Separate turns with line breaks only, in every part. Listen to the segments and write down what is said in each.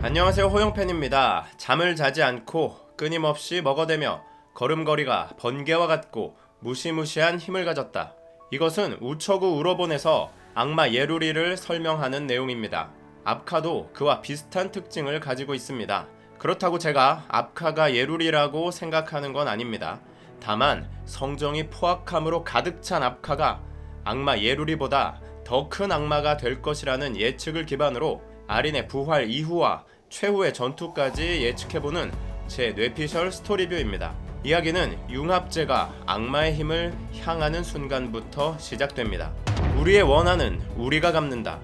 안녕하세요 호영팬입니다. 잠을 자지 않고 끊임없이 먹어대며 걸음걸이가 번개와 같고 무시무시한 힘을 가졌다. 이것은 우처구 우러본에서 악마 예루리를 설명하는 내용입니다. 압카도 그와 비슷한 특징을 가지고 있습니다. 그렇다고 제가 압카가 예루리라고 생각하는 건 아닙니다. 다만 성정이 포악함으로 가득 찬 압카가 악마 예루리보다 더 큰 악마가 될 것이라는 예측을 기반으로 아린의 부활 이후와 최후의 전투까지 예측해보는 제 뇌피셜 스토리뷰입니다. 이야기는 융합제가 악마의 힘을 향하는 순간부터 시작됩니다. 우리의 원한은 우리가 갚는다.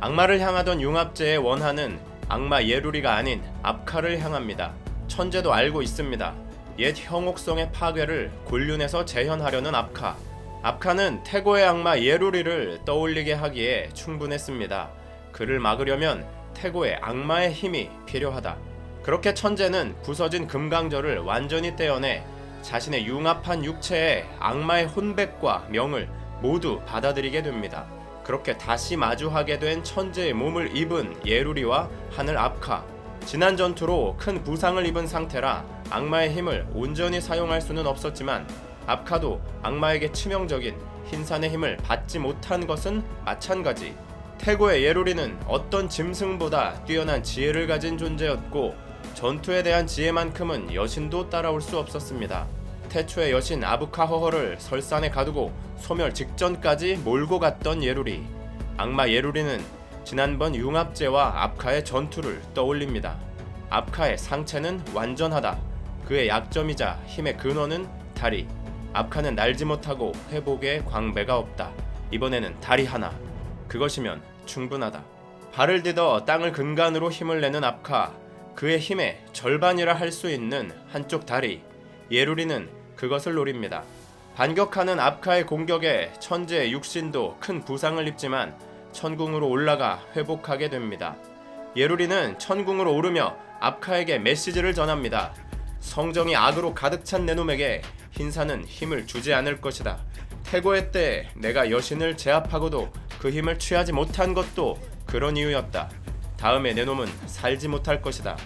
악마를 향하던 융합제의 원한은 악마 예루리가 아닌 압카를 향합니다. 천재도 알고 있습니다. 옛 형옥성의 파괴를 곤륜에서 재현하려는 압카. 압카는 태고의 악마 예루리를 떠올리게 하기에 충분했습니다. 그를 막으려면 태고의 악마의 힘이 필요하다. 그렇게 천재는 부서진 금강절을 완전히 떼어내 자신의 융합한 육체에 악마의 혼백과 명을 모두 받아들이게 됩니다. 그렇게 다시 마주하게 된 천재의 몸을 입은 예루리와 하늘 압카. 지난 전투로 큰 부상을 입은 상태라 악마의 힘을 온전히 사용할 수는 없었지만 압카도 악마에게 치명적인 흰산의 힘을 받지 못한 것은 마찬가지. 태고의 예루리는 어떤 짐승보다 뛰어난 지혜를 가진 존재였고 전투에 대한 지혜만큼은 여신도 따라올 수 없었습니다. 태초의 여신 아부카허허를 설산에 가두고 소멸 직전까지 몰고 갔던 예루리. 악마 예루리는 지난번 융합제와 압카의 전투를 떠올립니다. 압카의 상체는 완전하다. 그의 약점이자 힘의 근원은 다리. 압카는 날지 못하고 회복에 광배가 없다. 이번에는 다리 하나. 그것이면 충분하다. 발을 디뎌 땅을 근간으로 힘을 내는 압카. 그의 힘의 절반이라 할 수 있는 한쪽 다리. 예루리는 그것을 노립니다. 반격하는 압카의 공격에 천재의 육신도 큰 부상을 입지만 천궁으로 올라가 회복하게 됩니다. 예루리는 천궁으로 오르며 압카에게 메시지를 전합니다. 성정이 악으로 가득 찬 내 놈에게 흰산은 힘을 주지 않을 것이다. 태고의 때 내가 여신을 제압하고도 그 힘을 취하지 못한 것도 그런 이유였다. 다음에 내 놈은 살지 못할 것이다.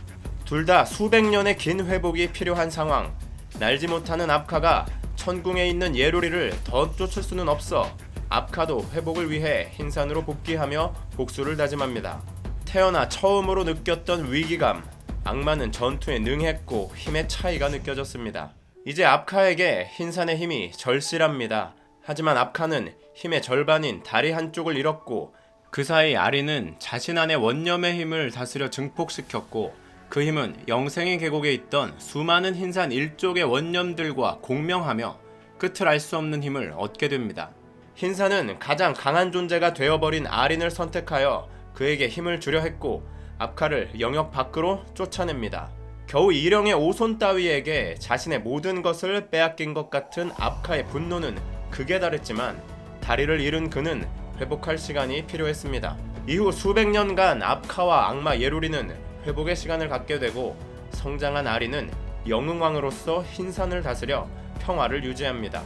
둘 다 수백 년의 긴 회복이 필요한 상황. 날지 못하는 압카가 천궁에 있는 예루리를 더 쫓을 수는 없어. 압카도 회복을 위해 흰산으로 복귀하며 복수를 다짐합니다. 태어나 처음으로 느꼈던 위기감. 악마는 전투에 능했고 힘의 차이가 느껴졌습니다. 이제 압카에게 흰산의 힘이 절실합니다. 하지만 압카는 힘의 절반인 다리 한쪽을 잃었고 그 사이 아리는 자신 안의 원념의 힘을 다스려 증폭시켰고 그 힘은 영생의 계곡에 있던 수많은 흰산 일족의 원념들과 공명하며 끝을 알 수 없는 힘을 얻게 됩니다. 흰산은 가장 강한 존재가 되어버린 아린을 선택하여 그에게 힘을 주려 했고 압카를 영역 밖으로 쫓아냅니다. 겨우 일령의 오손 따위에게 자신의 모든 것을 빼앗긴 것 같은 압카의 분노는 극에 달했지만 다리를 잃은 그는 회복할 시간이 필요했습니다. 이후 수백 년간 압카와 악마 예루리는 회복의 시간을 갖게 되고 성장한 아리는 영웅왕으로서 흰산을 다스려 평화를 유지합니다.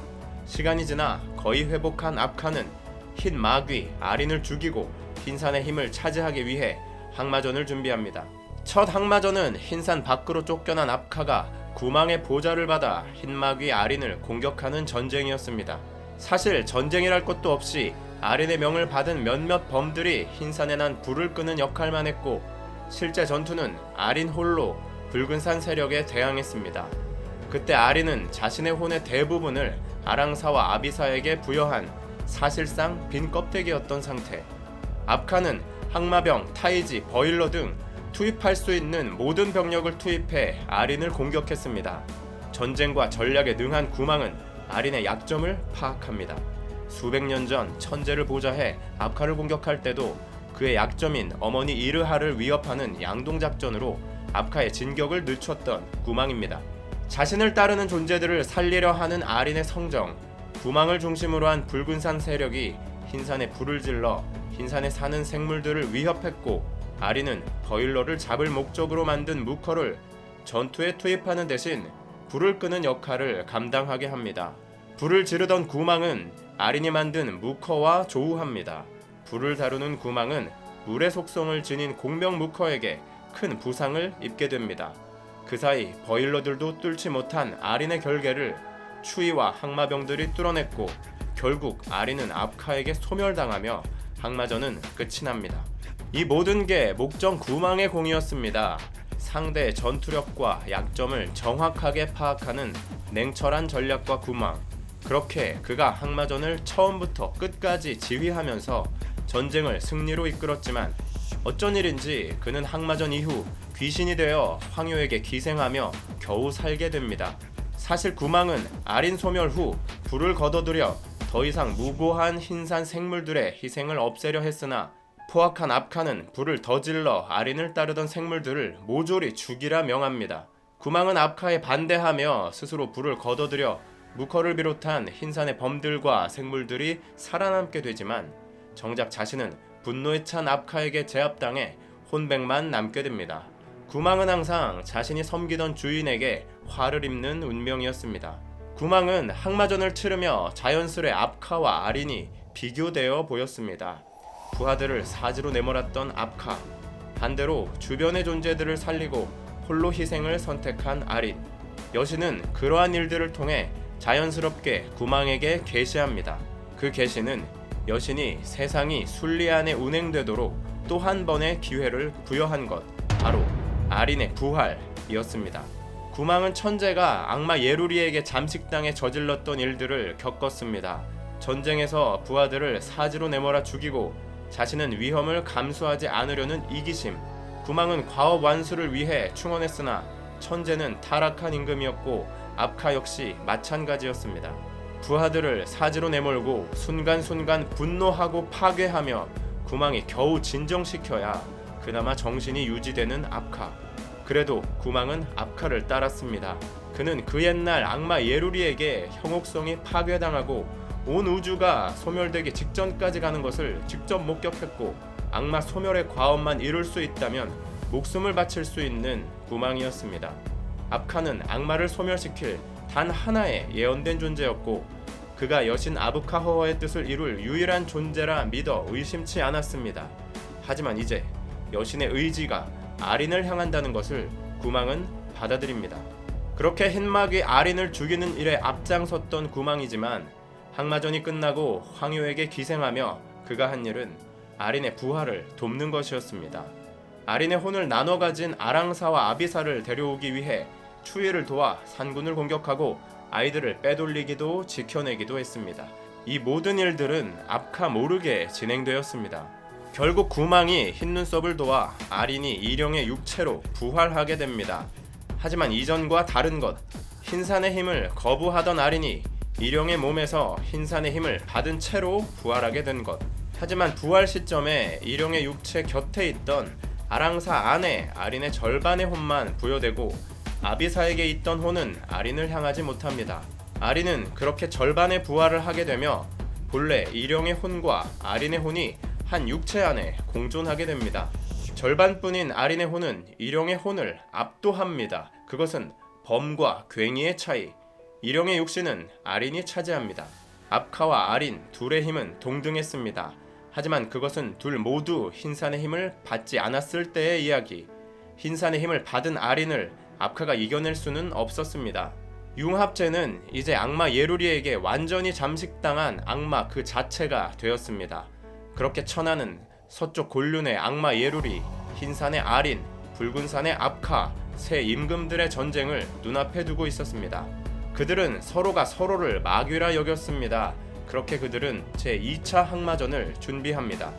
시간이 지나 거의 회복한 압카는 흰 마귀 아린을 죽이고 흰산의 힘을 차지하기 위해 항마전을 준비합니다. 첫 항마전은 흰산 밖으로 쫓겨난 압카가 구망의 보좌를 받아 흰마귀 아린을 공격하는 전쟁이었습니다. 사실 전쟁이랄 것도 없이 아린의 명을 받은 몇몇 범들이 흰산에 난 불을 끄는 역할만 했고 실제 전투는 아린 홀로 붉은산 세력에 대항했습니다. 그때 아린은 자신의 혼의 대부분을 아랑사와 아비사에게 부여한 사실상 빈 껍데기였던 상태. 압카는 항마병, 타이지, 버일러 등 투입할 수 있는 모든 병력을 투입해 아린을 공격했습니다. 전쟁과 전략에 능한 구망은 아린의 약점을 파악합니다. 수백 년 전 천재를 보좌해 압카를 공격할 때도 그의 약점인 어머니 이르하를 위협하는 양동 작전으로 압카의 진격을 늦췄던 구망입니다. 자신을 따르는 존재들을 살리려 하는 아린의 성정, 구망을 중심으로 한 붉은산 세력이 흰산에 불을 질러 흰산에 사는 생물들을 위협했고 아린은 버일러를 잡을 목적으로 만든 무커를 전투에 투입하는 대신 불을 끄는 역할을 감당하게 합니다. 불을 지르던 구망은 아린이 만든 무커와 조우합니다. 불을 다루는 구망은 물의 속성을 지닌 공명 무커에게 큰 부상을 입게 됩니다. 그 사이 버일러들도 뚫지 못한 아린의 결계를 추위와 항마병들이 뚫어냈고 결국 아린은 압카에게 소멸당하며 항마전은 끝이 납니다. 이 모든 게 목정 구망의 공이었습니다. 상대의 전투력과 약점을 정확하게 파악하는 냉철한 전략과 구망. 그렇게 그가 항마전을 처음부터 끝까지 지휘하면서 전쟁을 승리로 이끌었지만 어쩐 일인지 그는 항마전 이후 귀신이 되어 황효에게 기생하며 겨우 살게 됩니다. 사실 구망은 아린 소멸 후 불을 거둬들여 더 이상 무고한 흰산 생물들의 희생을 없애려 했으나 포악한 압카는 불을 더 질러 아린을 따르던 생물들을 모조리 죽이라 명합니다. 구망은 압카에 반대하며 스스로 불을 거둬들여 무커를 비롯한 흰산의 범들과 생물들이 살아남게 되지만 정작 자신은 분노에 찬 압카에게 제압당해 혼백만 남게 됩니다. 구망은 항상 자신이 섬기던 주인에게 화를 입는 운명이었습니다. 구망은 항마전을 치르며 자연스레 압카와 아린이 비교되어 보였습니다. 부하들을 사지로 내몰았던 압카 반대로 주변의 존재들을 살리고 홀로 희생을 선택한 아린 여신은 그러한 일들을 통해 자연스럽게 구망에게 계시합니다. 그 계시는 여신이 세상이 순리 안에 운행되도록 또 한 번의 기회를 부여한 것 바로 아린의 부활이었습니다. 구망은 천재가 악마 예루리에게 잠식당해 저질렀던 일들을 겪었습니다. 전쟁에서 부하들을 사지로 내몰아 죽이고 자신은 위험을 감수하지 않으려는 이기심. 구망은 과업 완수를 위해 충원했으나 천재는 타락한 임금이었고 압카 역시 마찬가지였습니다. 부하들을 사지로 내몰고 순간순간 분노하고 파괴하며 구망이 겨우 진정시켜야 그나마 정신이 유지되는 압카. 그래도 구망은 압카를 따랐습니다. 그는 그 옛날 악마 예루리에게 형옥성이 파괴당하고 온 우주가 소멸되기 직전까지 가는 것을 직접 목격했고 악마 소멸의 과업만 이룰 수 있다면 목숨을 바칠 수 있는 구망이었습니다. 압카는 악마를 소멸시킬 단 하나의 예언된 존재였고 그가 여신 아부카허의 뜻을 이룰 유일한 존재라 믿어 의심치 않았습니다. 하지만 이제 여신의 의지가 아린을 향한다는 것을 구망은 받아들입니다. 그렇게 흰막이 아린을 죽이는 일에 앞장섰던 구망이지만 항마전이 끝나고 황효에게 기생하며 그가 한 일은 아린의 부활을 돕는 것이었습니다. 아린의 혼을 나눠 가진 아랑사와 아비사를 데려오기 위해 추위를 도와 산군을 공격하고 아이들을 빼돌리기도 지켜내기도 했습니다. 이 모든 일들은 압카 모르게 진행되었습니다. 결국 구망이 흰 눈썹을 도와 아린이 일령의 육체로 부활하게 됩니다. 하지만 이전과 다른 것, 흰산의 힘을 거부하던 아린이 일령의 몸에서 흰산의 힘을 받은 채로 부활하게 된 것. 하지만 부활 시점에 일령의 육체 곁에 있던 아랑사 안에 아린의 절반의 혼만 부여되고 아비사에게 있던 혼은 아린을 향하지 못합니다. 아린은 그렇게 절반의 부활을 하게 되며 본래 일령의 혼과 아린의 혼이 한 육체 안에 공존하게 됩니다. 절반뿐인 아린의 혼은 일령의 혼을 압도합니다. 그것은 범과 괭이의 차이. 일령의 육신은 아린이 차지합니다. 압카와 아린 둘의 힘은 동등했습니다. 하지만 그것은 둘 모두 흰산의 힘을 받지 않았을 때의 이야기. 흰산의 힘을 받은 아린을 압카가 이겨낼 수는 없었습니다. 융합체는 이제 악마 예루리에게 완전히 잠식당한 악마 그 자체가 되었습니다. 그렇게 천하는 서쪽 곤륜의 악마 예루리, 흰산의 아린, 붉은산의 압카, 새 임금들의 전쟁을 눈앞에 두고 있었습니다. 그들은 서로가 서로를 마귀라 여겼습니다. 그렇게 그들은 제2차 항마전을 준비합니다.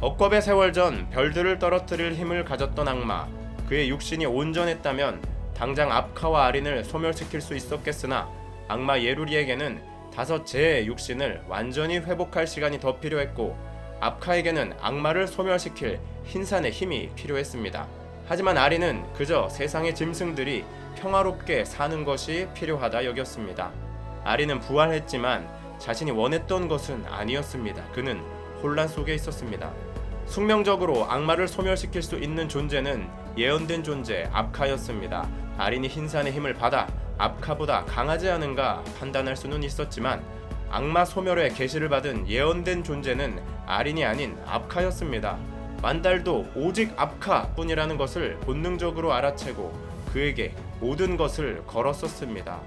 억겁의 세월 전 별들을 떨어뜨릴 힘을 가졌던 악마, 그의 육신이 온전했다면 당장 압카와 아린을 소멸시킬 수 있었겠으나 악마 예루리에게는 다섯 재의 육신을 완전히 회복할 시간이 더 필요했고 압카에게는 악마를 소멸시킬 흰산의 힘이 필요했습니다. 하지만 아린은 그저 세상의 짐승들이 평화롭게 사는 것이 필요하다 여겼습니다. 아린은 부활했지만 자신이 원했던 것은 아니었습니다. 그는 혼란 속에 있었습니다. 숙명적으로 악마를 소멸시킬 수 있는 존재는 예언된 존재 압카였습니다. 아린이 흰산의 힘을 받아 압카보다 강하지 않은가 판단할 수는 있었지만 악마 소멸의 계시를 받은 예언된 존재는 아린이 아닌 압카였습니다. 만달도 오직 압카뿐이라는 것을 본능적으로 알아채고 그에게 모든 것을 걸었었습니다.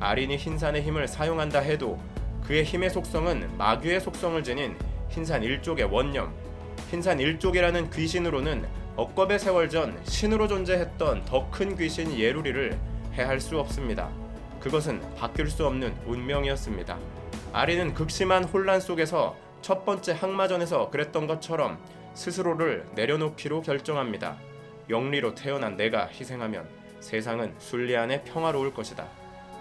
아린이 흰산의 힘을 사용한다 해도 그의 힘의 속성은 마귀의 속성을 지닌 흰산 일족의 원념, 흰산 일족이라는 귀신으로는 억겁의 세월 전 신으로 존재했던 더 큰 귀신 예루리를 해할 수 없습니다. 그것은 바뀔 수 없는 운명이었습니다. 아리는 극심한 혼란 속에서 첫 번째 항마전에서 그랬던 것처럼 스스로를 내려놓기로 결정합니다. 영리로 태어난 내가 희생하면 세상은 순리 안에 평화로울 것이다.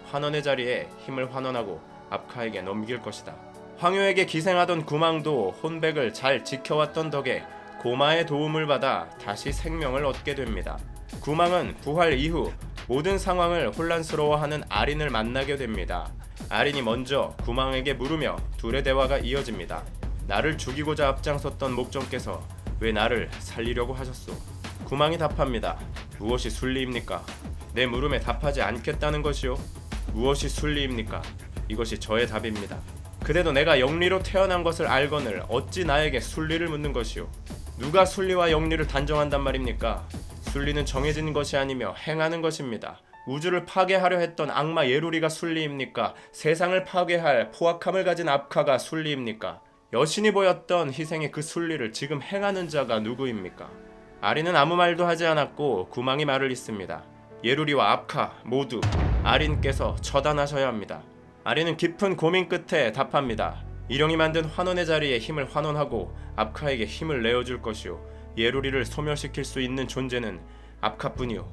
환원의 자리에 힘을 환원하고 압카에게 넘길 것이다. 황효에게 기생하던 구망도 혼백을 잘 지켜왔던 덕에 고마의 도움을 받아 다시 생명을 얻게 됩니다. 구망은 부활 이후 모든 상황을 혼란스러워하는 아린을 만나게 됩니다. 아린이 먼저 구망에게 물으며 둘의 대화가 이어집니다. 나를 죽이고자 앞장섰던 목정께서 왜 나를 살리려고 하셨소? 구망이 답합니다. 무엇이 순리입니까? 내 물음에 답하지 않겠다는 것이요. 무엇이 순리입니까? 이것이 저의 답입니다. 그대도 내가 영리로 태어난 것을 알거늘 어찌 나에게 순리를 묻는 것이요? 누가 순리와 영리를 단정한단 말입니까? 순리는 정해진 것이 아니며 행하는 것입니다. 우주를 파괴하려 했던 악마 예루리가 순리입니까? 세상을 파괴할 포악함을 가진 압카가 순리입니까? 여신이 보였던 희생의 그 순리를 지금 행하는 자가 누구입니까? 아린은 아무 말도 하지 않았고 구망이 말을 잇습니다. 예루리와 압카 모두 아린께서 처단하셔야 합니다. 아린은 깊은 고민 끝에 답합니다. 일영이 만든 환원의 자리에 힘을 환원하고 압카에게 힘을 내어줄 것이요. 예루리를 소멸시킬 수 있는 존재는 압카뿐이요.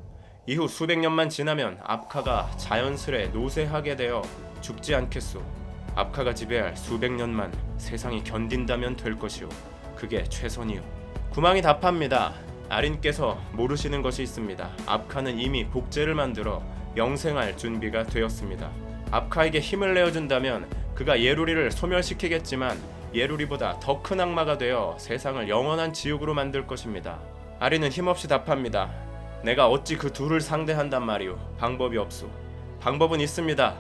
이후 수백 년만 지나면 압카가 자연스레 노쇠하게 되어 죽지 않겠소. 압카가 지배할 수백 년만 세상이 견딘다면 될 것이요. 그게 최선이요. 구망이 답합니다. 아린께서 모르시는 것이 있습니다. 압카는 이미 복제를 만들어 영생할 준비가 되었습니다. 압카에게 힘을 내어준다면 그가 예루리를 소멸시키겠지만 예루리보다 더 큰 악마가 되어 세상을 영원한 지옥으로 만들 것입니다. 아린은 힘없이 답합니다. 내가 어찌 그 둘을 상대한단 말이오. 방법이 없소. 방법은 있습니다.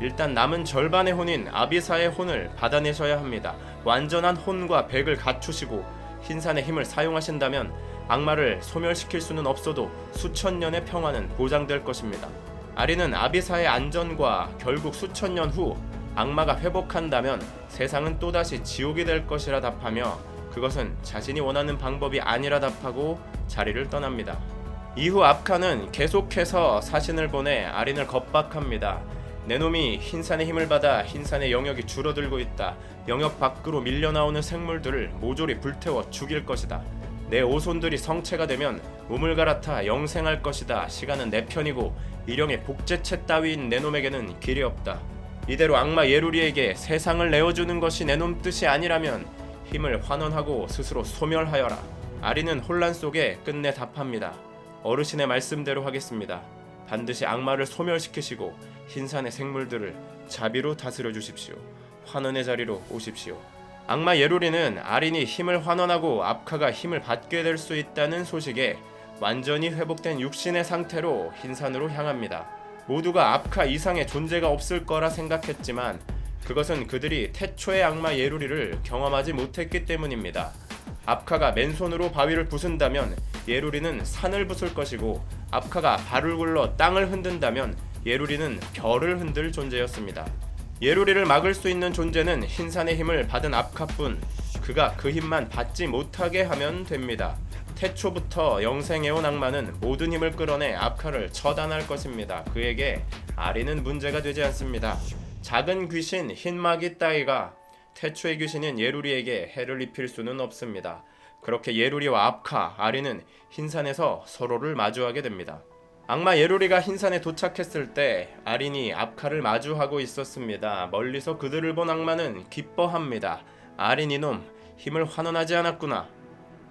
일단 남은 절반의 혼인 아비사의 혼을 받아내셔야 합니다. 완전한 혼과 백을 갖추시고 흰산의 힘을 사용하신다면 악마를 소멸시킬 수는 없어도 수천 년의 평화는 보장될 것입니다. 아리는 아비사의 안전과 결국 수천 년 후 악마가 회복한다면 세상은 또다시 지옥이 될 것이라 답하며 그것은 자신이 원하는 방법이 아니라 답하고 자리를 떠납니다. 이후 압카는 계속해서 사신을 보내 아린을 겁박합니다. 내 놈이 흰산의 힘을 받아 흰산의 영역이 줄어들고 있다. 영역 밖으로 밀려나오는 생물들을 모조리 불태워 죽일 것이다. 내 오손들이 성체가 되면 몸을 갈아타 영생할 것이다. 시간은 내 편이고 일영의 복제체 따위인 내 놈에게는 길이 없다. 이대로 악마 예루리에게 세상을 내어주는 것이 내놈 뜻이 아니라면 힘을 환원하고 스스로 소멸하여라. 아리는 혼란 속에 끝내 답합니다. 어르신의 말씀대로 하겠습니다. 반드시 악마를 소멸시키시고 흰산의 생물들을 자비로 다스려 주십시오. 환원의 자리로 오십시오. 악마 예루리는 아린이 힘을 환원하고 압카가 힘을 받게 될 수 있다는 소식에 완전히 회복된 육신의 상태로 흰산으로 향합니다. 모두가 압카 이상의 존재가 없을 거라 생각했지만 그것은 그들이 태초의 악마 예루리를 경험하지 못했기 때문입니다. 압카가 맨손으로 바위를 부순다면 예루리는 산을 부술 것이고 압카가 발을 굴러 땅을 흔든다면 예루리는 별을 흔들 존재였습니다. 예루리를 막을 수 있는 존재는 흰산의 힘을 받은 압카뿐 그가 그 힘만 받지 못하게 하면 됩니다. 태초부터 영생해온 악마는 모든 힘을 끌어내 압카를 처단할 것입니다. 그에게 아리는 문제가 되지 않습니다. 작은 귀신 흰마기 따위가 태초의 귀신인 예루리에게 해를 입힐 수는 없습니다. 그렇게 예루리와 압카, 아리는 흰산에서 서로를 마주하게 됩니다. 악마 예루리가 흰산에 도착했을 때 아린이 압카를 마주하고 있었습니다. 멀리서 그들을 본 악마는 기뻐합니다. 아린 이놈 힘을 환원하지 않았구나.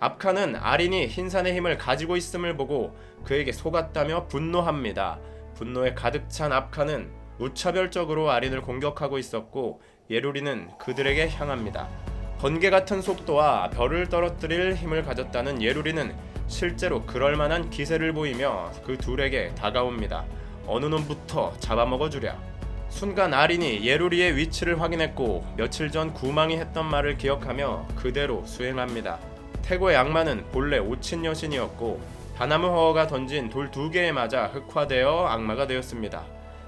압카는 아린이 흰산의 힘을 가지고 있음을 보고 그에게 속았다며 분노합니다. 분노에 가득 찬 압카는 무차별적으로 아린을 공격하고 있었고 예루리는 그들에게 향합니다. 번개 같은 속도와 별을 떨어뜨릴 힘을 가졌다는 예루리는 실제로 그럴 만한 기세를 보이며 그 둘에게 다가옵니다. 어느 놈부터 잡아먹어 주랴. 순간 아린이 예루리의 위치를 확인했고 며칠 전 구망이 했던 말을 기억하며 그대로 수행합니다. 태고의 악마는 본래 오친 여신이었고 바나무 허어가 던진 돌 두 개에 맞아 흑화되어 악마가 되었습니다.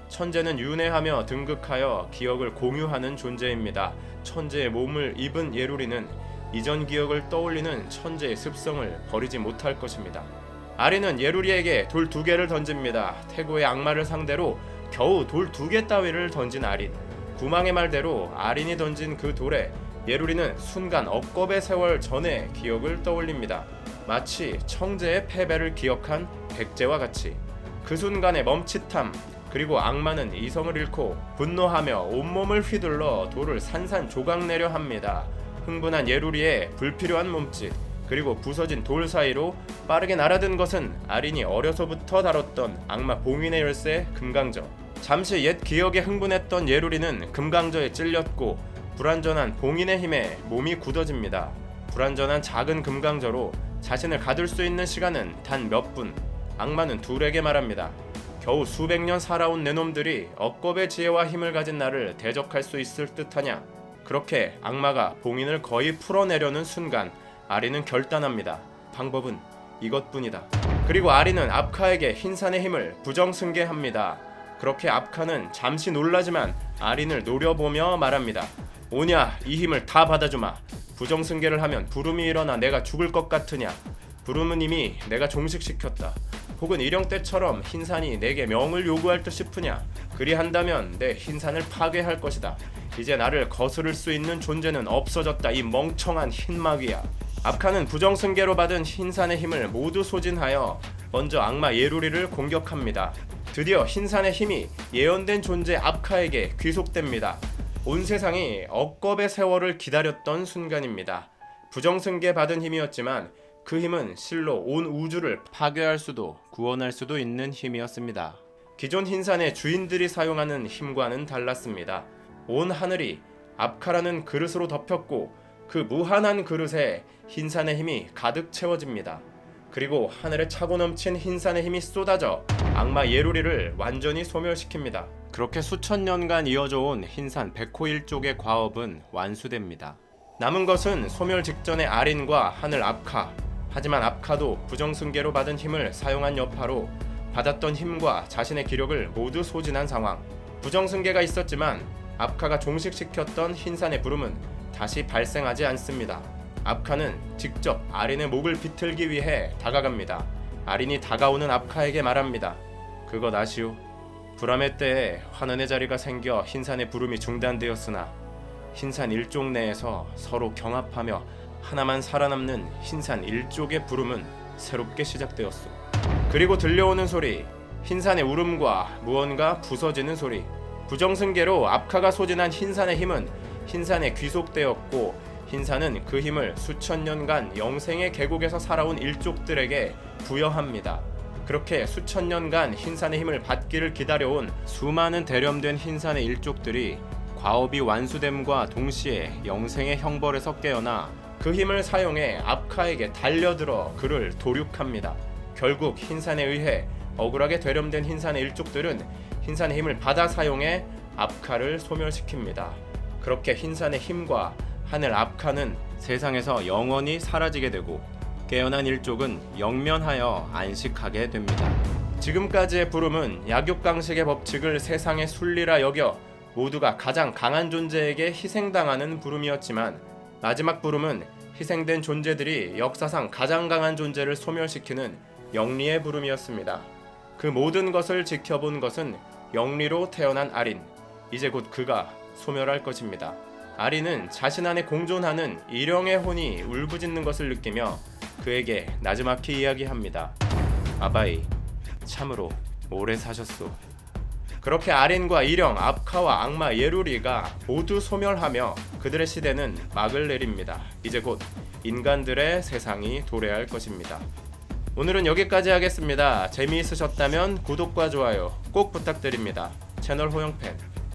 천재는 윤회하며 등극하여 기억을 공유하는 존재입니다. 천재의 몸을 입은 예루리는 이전 기억을 떠올리는 천재의 습성을 버리지 못할 것입니다. 아리는 예루리에게 돌 두 개를 던집니다. 태고의 악마를 상대로 겨우 돌 두 개 따위를 던진 아린. 구망의 말대로 아린이 던진 그 돌에 예루리는 순간 억겁의 세월 전의 기억을 떠올립니다. 마치 청재의 패배를 기억한 백제와 같이 그 순간의 멈칫함 그리고 악마는 이성을 잃고 분노하며 온몸을 휘둘러 돌을 산산조각 내려 합니다. 흥분한 예루리의 불필요한 몸짓 그리고 부서진 돌 사이로 빠르게 날아든 것은 아린이 어려서부터 다뤘던 악마 봉인의 열쇠 금강저. 잠시 옛 기억에 흥분했던 예루리는 금강저에 찔렸고 불완전한 봉인의 힘에 몸이 굳어집니다. 불완전한 작은 금강저로 자신을 가둘 수 있는 시간은 단 몇 분. 악마는 둘에게 말합니다. 겨우 수백 년 살아온 내 놈들이 억겁의 지혜와 힘을 가진 나를 대적할 수 있을 듯하냐? 그렇게 악마가 봉인을 거의 풀어내려는 순간 아리는 결단합니다. 방법은 이것뿐이다. 그리고 아리는 압카에게 흰산의 힘을 부정승계합니다. 그렇게 압카는 잠시 놀라지만 아린을 노려보며 말합니다. 오냐 이 힘을 다 받아주마. 부정승계를 하면 부름이 일어나 내가 죽을 것 같으냐. 부름은 이미 내가 종식시켰다. 혹은 일영 때처럼 흰산이 내게 명을 요구할 듯 싶으냐? 그리한다면 내 흰산을 파괴할 것이다. 이제 나를 거스를 수 있는 존재는 없어졌다. 이 멍청한 흰마귀야. 압카는 부정승계로 받은 흰산의 힘을 모두 소진하여 먼저 악마 예루리를 공격합니다. 드디어 흰산의 힘이 예언된 존재 압카에게 귀속됩니다. 온 세상이 억겁의 세월을 기다렸던 순간입니다. 부정승계 받은 힘이었지만 그 힘은 실로 온 우주를 파괴할 수도 구원할 수도 있는 힘이었습니다. 기존 흰산의 주인들이 사용하는 힘과는 달랐습니다. 온 하늘이 압카라는 그릇으로 덮였고 그 무한한 그릇에 흰산의 힘이 가득 채워집니다. 그리고 하늘에 차고 넘친 흰산의 힘이 쏟아져 악마 예루리를 완전히 소멸시킵니다. 그렇게 수천 년간 이어져 온 흰산 백호 일족의 과업은 완수됩니다. 남은 것은 소멸 직전의 아린과 하늘 압카. 하지만 압카도 부정승계로 받은 힘을 사용한 여파로 받았던 힘과 자신의 기력을 모두 소진한 상황. 부정승계가 있었지만 압카가 종식시켰던 흰산의 부름은 다시 발생하지 않습니다. 압카는 직접 아린의 목을 비틀기 위해 다가갑니다. 아린이 다가오는 압카에게 말합니다. 그것 아시오? 불암의 때에 환원의 자리가 생겨 흰산의 부름이 중단되었으나 흰산 일족 내에서 서로 경합하며 하나만 살아남는 흰산 일족의 부름은 새롭게 시작되었소. 그리고 들려오는 소리, 흰산의 울음과 무언가 부서지는 소리. 부정승계로 압카가 소진한 흰산의 힘은 흰산에 귀속되었고 흰산은 그 힘을 수천 년간 영생의 계곡에서 살아온 일족들에게 부여합니다. 그렇게 수천 년간 흰산의 힘을 받기를 기다려온 수많은 대렴된 흰산의 일족들이 과업이 완수됨과 동시에 영생의 형벌에서 깨어나 그 힘을 사용해 압카에게 달려들어 그를 도륙합니다. 결국 흰산에 의해 억울하게 되렴된 흰산의 일족들은 흰산의 힘을 받아 사용해 압카를 소멸시킵니다. 그렇게 흰산의 힘과 하늘 압카는 세상에서 영원히 사라지게 되고 깨어난 일족은 영면하여 안식하게 됩니다. 지금까지의 부름은 약육강식의 법칙을 세상의 순리라 여겨 모두가 가장 강한 존재에게 희생당하는 부름이었지만 마지막 부름은 희생된 존재들이 역사상 가장 강한 존재를 소멸시키는 영리의 부름이었습니다. 그 모든 것을 지켜본 것은 영리로 태어난 아린. 이제 곧 그가 소멸할 것입니다. 아린은 자신 안에 공존하는 일영의 혼이 울부짖는 것을 느끼며 그에게 나지막히 이야기합니다. 아바이, 참으로 오래 사셨소. 그렇게 아린과 일영, 압카와 악마 예루리가 모두 소멸하며 그들의 시대는 막을 내립니다. 이제 곧 인간들의 세상이 도래할 것입니다. 오늘은 여기까지 하겠습니다. 재미있으셨다면 구독과 좋아요 꼭 부탁드립니다. 채널 호영팬